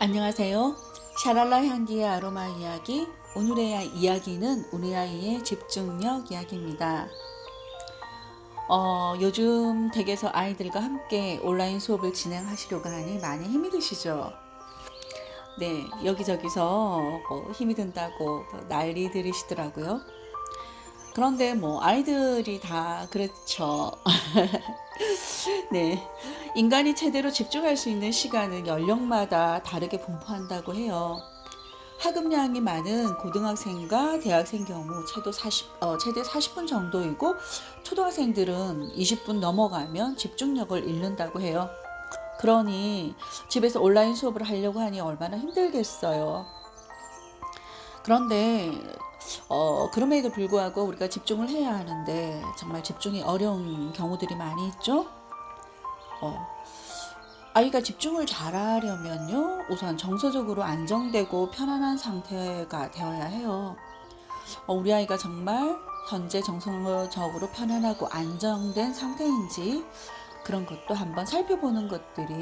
안녕하세요. 샤랄라 향기의 아로마 이야기. 오늘의 이야기는 우리 아이의 집중력 이야기입니다. 어, 요즘 댁에서 아이들과 함께 온라인 수업을 진행하시려고 하니 많이 힘이 드시죠? 네, 여기저기서 뭐 힘이 든다고 난리 들이시더라고요. 그런데 뭐 아이들이 다 그렇죠. 네. 인간이 제대로 집중할 수 있는 시간은 연령마다 다르게 분포한다고 해요. 학업량이 많은 고등학생과 대학생 경우 최도 40, 어, 최대 40분 정도이고 초등학생들은 20분 넘어가면 집중력을 잃는다고 해요. 그러니 집에서 온라인 수업을 하려고 하니 얼마나 힘들겠어요. 그런데 어, 그럼에도 불구하고 우리가 집중을 해야 하는데 정말 집중이 어려운 경우들이 많이 있죠. 어, 아이가 집중을 잘 하려면요, 우선 정서적으로 안정되고 편안한 상태가 되어야 해요. 어, 우리 아이가 정말 현재 정서적으로 편안하고 안정된 상태인지 그런 것도 한번 살펴보는 것들이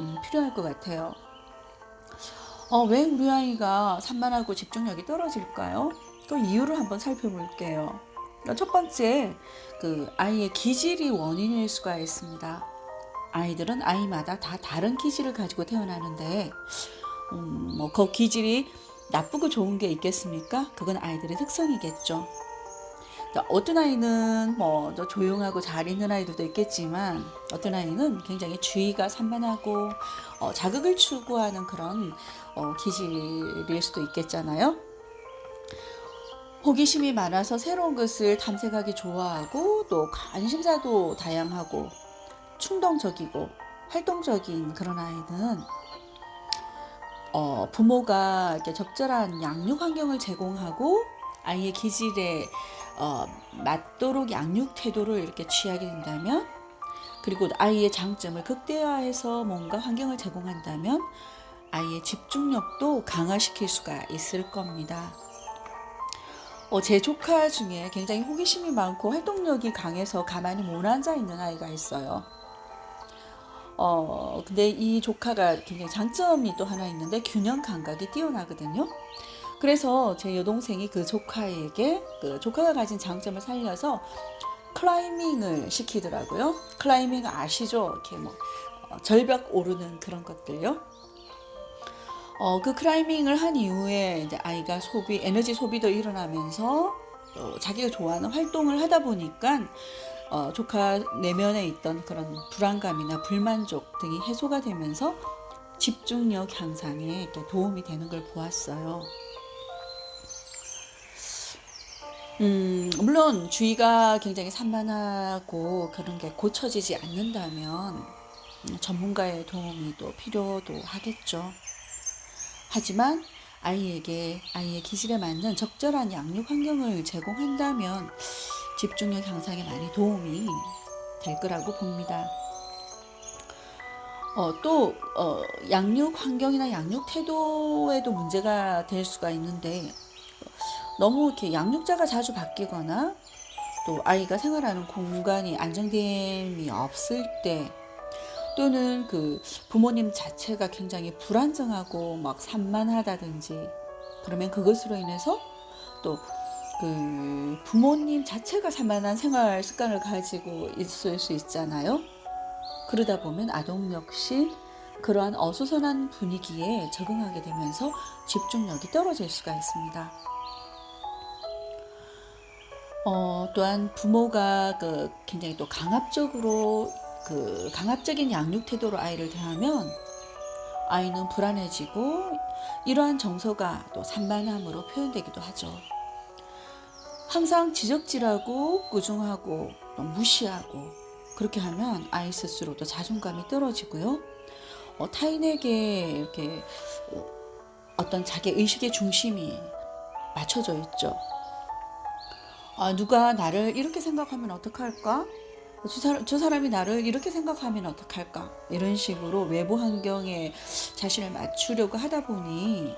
음, 필요할 것 같아요. 어, 왜 우리 아이가 산만하고 집중력이 떨어질까요? 그 이유를 한번 살펴볼게요. 첫 번째, 그 아이의 기질이 원인일 수가 있습니다. 아이들은 아이마다 다 다른 기질을 가지고 태어나는데, 음, 뭐, 그 기질이 나쁘고 좋은 게 있겠습니까? 그건 아이들의 특성이겠죠. 어떤 아이는 뭐 조용하고 잘 있는 아이들도 있겠지만 어떤 아이는 굉장히 주의가 산만하고 어, 자극을 추구하는 그런 어, 기질일 수도 있겠잖아요. 호기심이 많아서 새로운 것을 탐색하기 좋아하고 또 관심사도 다양하고 충동적이고 활동적인 그런 아이는 어, 부모가 적절한 양육 환경을 제공하고 아이의 기질에 어, 맞도록 양육 태도를 이렇게 취하게 된다면 그리고 아이의 장점을 극대화해서 뭔가 환경을 제공한다면 아이의 집중력도 강화시킬 수가 있을 겁니다. 어, 제 조카 중에 굉장히 호기심이 많고 활동력이 강해서 가만히 못 앉아 있는 아이가 있어요. 어, 근데 이 조카가 굉장히 장점이 또 하나 있는데 균형 감각이 뛰어나거든요. 그래서 제 여동생이 그 조카에게 그 조카가 가진 장점을 살려서 클라이밍을 시키더라고요. 클라이밍 아시죠? 이렇게 뭐 어, 절벽 오르는 그런 것들요. 어, 그 클라이밍을 한 이후에 이제 아이가 소비, 에너지 소비도 일어나면서 또 자기가 좋아하는 활동을 하다 보니까 어, 조카 내면에 있던 그런 불안감이나 불만족 등이 해소가 되면서 집중력 향상에 도움이 되는 걸 보았어요. 음, 물론 주의가 굉장히 산만하고 그런 게 고쳐지지 않는다면 음, 전문가의 도움이 또 필요도 하겠죠. 하지만 아이에게 아이의 기질에 맞는 적절한 양육 환경을 제공한다면 집중력 향상에 많이 도움이 될 거라고 봅니다. 어, 또 어, 양육 환경이나 양육 태도에도 문제가 될 수가 있는데 너무 이렇게 양육자가 자주 바뀌거나 또 아이가 생활하는 공간이 안정됨이 없을 때 또는 그 부모님 자체가 굉장히 불안정하고 막 산만하다든지 그러면 그것으로 인해서 또 그 부모님 자체가 산만한 생활 습관을 가지고 있을 수 있잖아요. 그러다 보면 아동 역시 그러한 어수선한 분위기에 적응하게 되면서 집중력이 떨어질 수가 있습니다. 어, 또한 부모가 그 굉장히 또 강압적으로 그 강압적인 양육 태도로 아이를 대하면 아이는 불안해지고 이러한 정서가 또 산만함으로 표현되기도 하죠. 항상 지적질하고 꾸중하고 또 무시하고 그렇게 하면 아이 스스로도 자존감이 떨어지고요. 어, 타인에게 이렇게 어떤 자기 의식의 중심이 맞춰져 있죠. 아, 누가 나를 이렇게 생각하면 어떡할까? 저, 사람, 저 사람이 나를 이렇게 생각하면 어떡할까? 이런 식으로 외부 환경에 자신을 맞추려고 하다 보니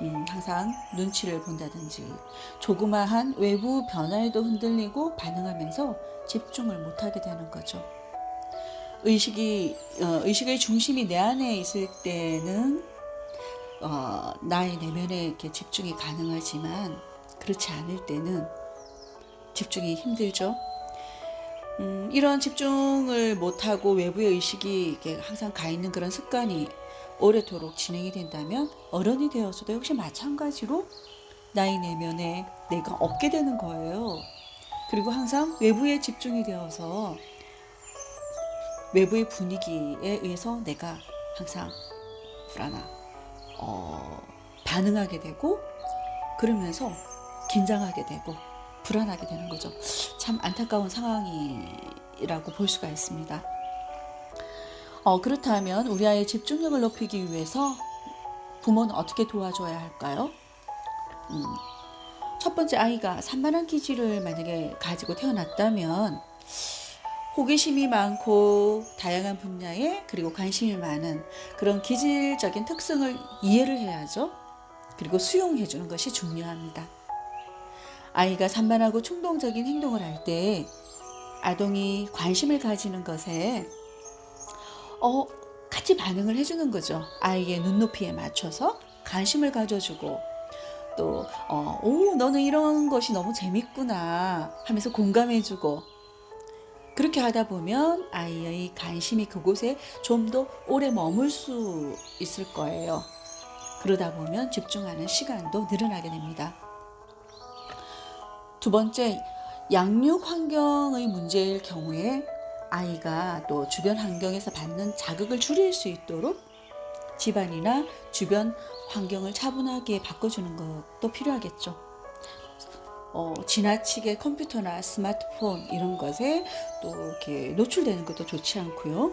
음, 항상 눈치를 본다든지 조그마한 외부 변화에도 흔들리고 반응하면서 집중을 못하게 되는 거죠. 의식이 어, 의식의 중심이 내 안에 있을 때는 어, 나의 내면에 이렇게 집중이 가능하지만 그렇지 않을 때는 집중이 힘들죠. 음, 이런 집중을 못하고 외부의 의식이 항상 가 있는 그런 습관이 오래도록 진행이 된다면 어른이 되어서도 역시 마찬가지로 나의 내면에 내가 없게 되는 거예요. 그리고 항상 외부에 집중이 되어서 외부의 분위기에 의해서 내가 항상 불안하, 어, 반응하게 되고 그러면서 긴장하게 되고 불안하게 되는 거죠. 참 안타까운 상황이라고 볼 수가 있습니다. 어, 그렇다면 우리 아이의 집중력을 높이기 위해서 부모는 어떻게 도와줘야 할까요? 음, 첫 번째 아이가 산만한 기질을 만약에 가지고 태어났다면 호기심이 많고 다양한 분야에 그리고 관심이 많은 그런 기질적인 특성을 이해를 해야죠. 그리고 수용해 주는 것이 중요합니다. 아이가 산만하고 충동적인 행동을 할 때 아동이 관심을 가지는 것에 어, 같이 반응을 해주는 거죠. 아이의 눈높이에 맞춰서 관심을 가져주고 또, 어, 오, 너는 이런 것이 너무 재밌구나 하면서 공감해주고 그렇게 하다 보면 아이의 관심이 그곳에 좀 더 오래 머물 수 있을 거예요. 그러다 보면 집중하는 시간도 늘어나게 됩니다. 두 번째, 양육 환경의 문제일 경우에 아이가 또 주변 환경에서 받는 자극을 줄일 수 있도록 집안이나 주변 환경을 차분하게 바꿔주는 것도 필요하겠죠. 어, 지나치게 컴퓨터나 스마트폰 이런 것에 또 이렇게 노출되는 것도 좋지 않고요.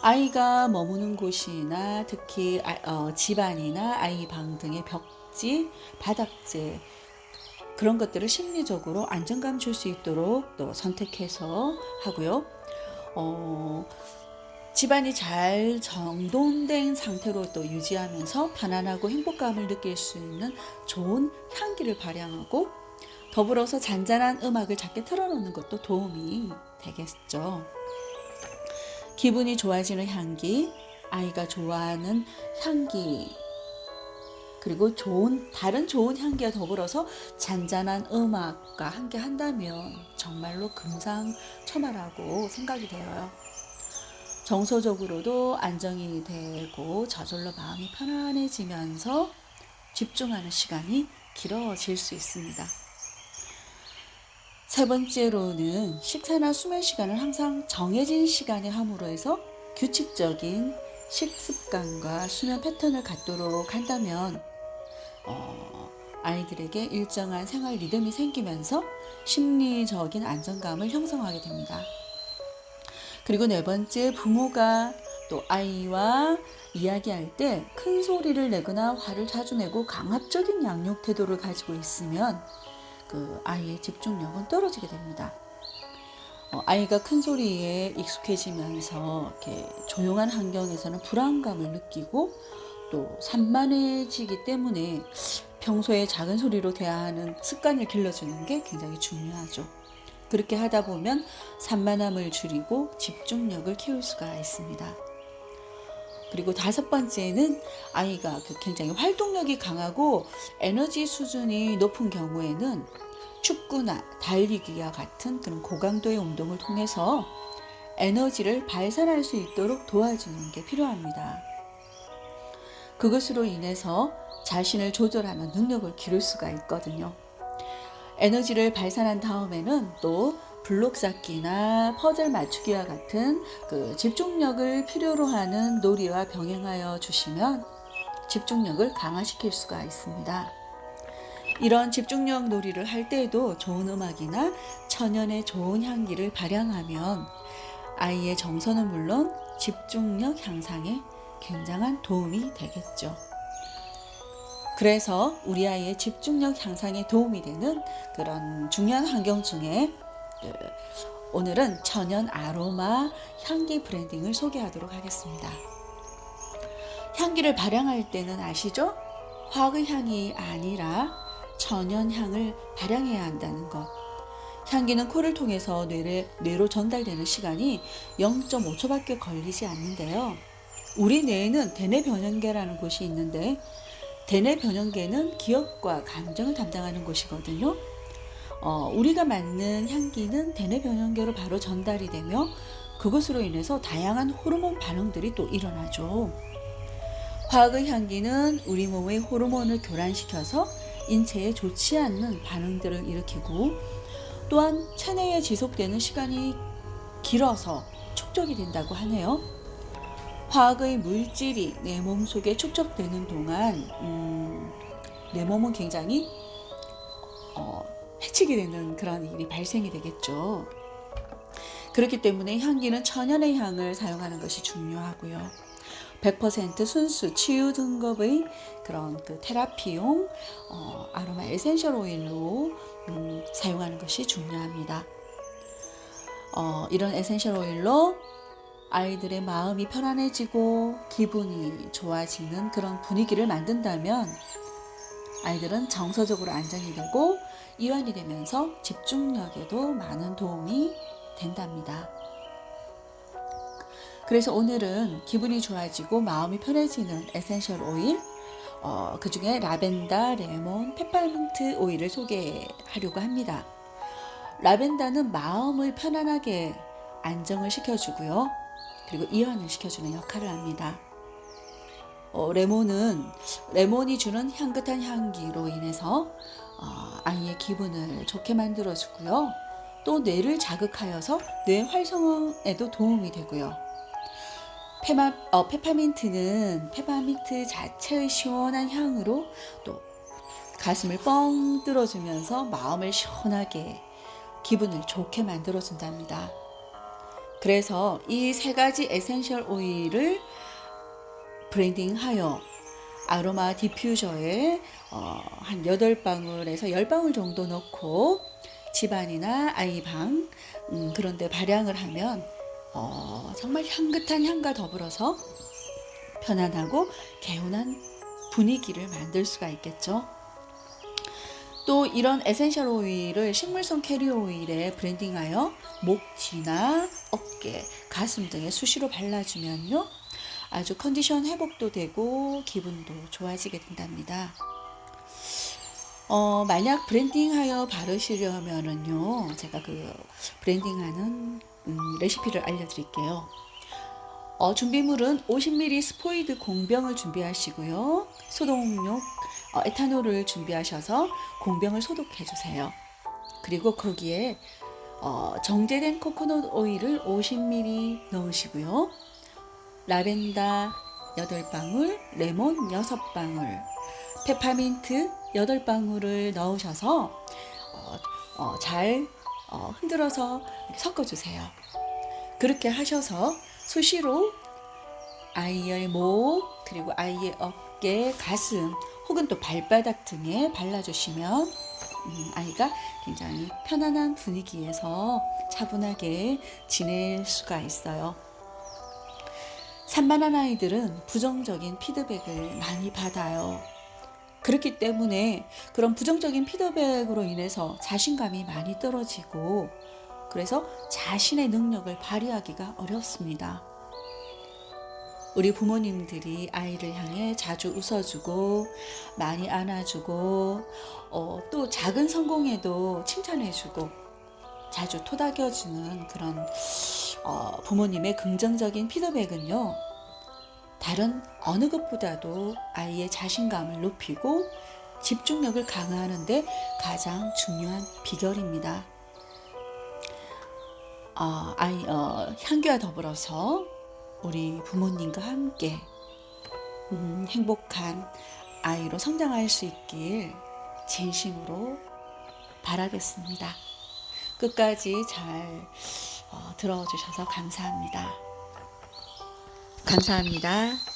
아이가 머무는 곳이나 특히 아, 어, 집안이나 아이 방 등의 벽지, 바닥재 그런 것들을 심리적으로 안정감 줄 수 있도록 또 선택해서 하고요. 어, 집안이 잘 정돈된 상태로 또 유지하면서 편안하고 행복감을 느낄 수 있는 좋은 향기를 발향하고 더불어서 잔잔한 음악을 작게 틀어놓는 것도 도움이 되겠죠. 기분이 좋아지는 향기, 아이가 좋아하는 향기, 그리고 좋은 다른 좋은 향기와 더불어서 잔잔한 음악과 함께 한다면 정말로 금상첨화라고 생각이 되어요. 정서적으로도 안정이 되고 저절로 마음이 편안해지면서 집중하는 시간이 길어질 수 있습니다. 세 번째로는 식사나 수면 시간을 항상 정해진 시간에 함으로 해서 규칙적인 식습관과 수면 패턴을 갖도록 한다면 어, 아이들에게 일정한 생활 리듬이 생기면서 심리적인 안정감을 형성하게 됩니다. 그리고 네 번째 부모가 또 아이와 이야기할 때 큰 소리를 내거나 화를 자주 내고 강압적인 양육 태도를 가지고 있으면 그 아이의 집중력은 떨어지게 됩니다. 어, 아이가 큰 소리에 익숙해지면서 이렇게 조용한 환경에서는 불안감을 느끼고 또 산만해지기 때문에 평소에 작은 소리로 대화하는 습관을 길러주는 게 굉장히 중요하죠. 그렇게 하다 보면 산만함을 줄이고 집중력을 키울 수가 있습니다. 그리고 다섯 번째는 아이가 그 굉장히 활동력이 강하고 에너지 수준이 높은 경우에는 축구나 달리기와 같은 그런 고강도의 운동을 통해서 에너지를 발산할 수 있도록 도와주는 게 필요합니다. 그것으로 인해서 자신을 조절하는 능력을 기를 수가 있거든요. 에너지를 발산한 다음에는 또 블록 쌓기나 퍼즐 맞추기와 같은 그 집중력을 필요로 하는 놀이와 병행하여 주시면 집중력을 강화시킬 수가 있습니다. 이런 집중력 놀이를 할 때에도 좋은 음악이나 천연의 좋은 향기를 발향하면 아이의 정서는 물론 집중력 향상에 굉장한 도움이 되겠죠. 그래서 우리 아이의 집중력 향상에 도움이 되는 그런 중요한 환경 중에 그 오늘은 천연 아로마 향기 브랜딩을 소개하도록 하겠습니다. 향기를 발향할 때는 아시죠? 화학의 향이 아니라 천연 향을 발향해야 한다는 것. 향기는 코를 통해서 뇌에, 뇌로 전달되는 시간이 0.5초밖에 걸리지 않는데요. 우리 뇌에는 대뇌 변연계라는 곳이 있는데 대뇌 변연계는 기억과 감정을 담당하는 곳이거든요. 어, 우리가 맡는 향기는 대뇌 변연계로 바로 전달이 되며 그것으로 인해서 다양한 호르몬 반응들이 또 일어나죠. 화학의 향기는 우리 몸의 호르몬을 교란시켜서 인체에 좋지 않는 반응들을 일으키고 또한 체내에 지속되는 시간이 길어서 축적이 된다고 하네요. 화학의 물질이 내 몸 속에 축적되는 동안 음, 내 몸은 굉장히 어, 해치게 되는 그런 일이 발생이 되겠죠. 그렇기 때문에 향기는 천연의 향을 사용하는 것이 중요하고요. 100% 순수 치유 등급의 그런 그 테라피용 어, 아로마 에센셜 오일로 음, 사용하는 것이 중요합니다. 어, 이런 에센셜 오일로 아이들의 마음이 편안해지고 기분이 좋아지는 그런 분위기를 만든다면 아이들은 정서적으로 안정이 되고 이완이 되면서 집중력에도 많은 도움이 된답니다. 그래서 오늘은 기분이 좋아지고 마음이 편해지는 에센셜 오일, 어, 그 중에 라벤더, 레몬, 페퍼민트 오일을 소개하려고 합니다. 라벤더는 마음을 편안하게 안정을 시켜주고요. 그리고 이완을 시켜주는 역할을 합니다. 어, 레몬은 레몬이 주는 향긋한 향기로 인해서 어, 아이의 기분을 좋게 만들어주고요. 또 뇌를 자극하여서 뇌 활성화에도 도움이 되고요. 페마, 어, 페퍼민트는 페퍼민트 자체의 시원한 향으로 또 가슴을 뻥 뚫어주면서 마음을 시원하게 기분을 좋게 만들어준답니다. 그래서 이 세 가지 에센셜 오일을 브랜딩하여 아로마 디퓨저에 어, 한 8방울에서 10방울 정도 넣고 집안이나 아이방 음, 그런 데 발향을 하면 어, 정말 향긋한 향과 더불어서 편안하고 개운한 분위기를 만들 수가 있겠죠. 또 이런 에센셜 오일을 식물성 캐리어 오일에 브랜딩하여 목 뒤나 어깨, 가슴 등에 수시로 발라주면요. 아주 컨디션 회복도 되고 기분도 좋아지게 된답니다. 어, 만약 브랜딩하여 바르시려면은요, 제가 그 브랜딩하는 음, 레시피를 알려드릴게요. 어, 준비물은 50ml 스포이드 공병을 준비하시고요. 소독용 어, 에탄올을 준비하셔서 공병을 소독해 주세요. 그리고 거기에 어, 정제된 코코넛 오일을 50ml 넣으시고요. 라벤더 8방울, 레몬 6방울, 페퍼민트 8방울을 넣으셔서 어, 어, 잘 어, 흔들어서 섞어주세요. 그렇게 하셔서 수시로 아이의 목, 그리고 아이의 어깨, 가슴, 혹은 또 발바닥 등에 발라주시면 음, 아이가 굉장히 편안한 분위기에서 차분하게 지낼 수가 있어요. 산만한 아이들은 부정적인 피드백을 많이 받아요. 그렇기 때문에 그런 부정적인 피드백으로 인해서 자신감이 많이 떨어지고 그래서 자신의 능력을 발휘하기가 어렵습니다. 우리 부모님들이 아이를 향해 자주 웃어주고 많이 안아주고 어, 또 작은 성공에도 칭찬해주고 자주 토닥여주는 그런 어, 부모님의 긍정적인 피드백은요 다른 어느 것보다도 아이의 자신감을 높이고 집중력을 강화하는데 가장 중요한 비결입니다. 어, 아이 어, 향기와 더불어서 우리 부모님과 함께 음, 행복한 아이로 성장할 수 있길 진심으로 바라겠습니다. 끝까지 잘 어, 들어주셔서 감사합니다. 감사합니다.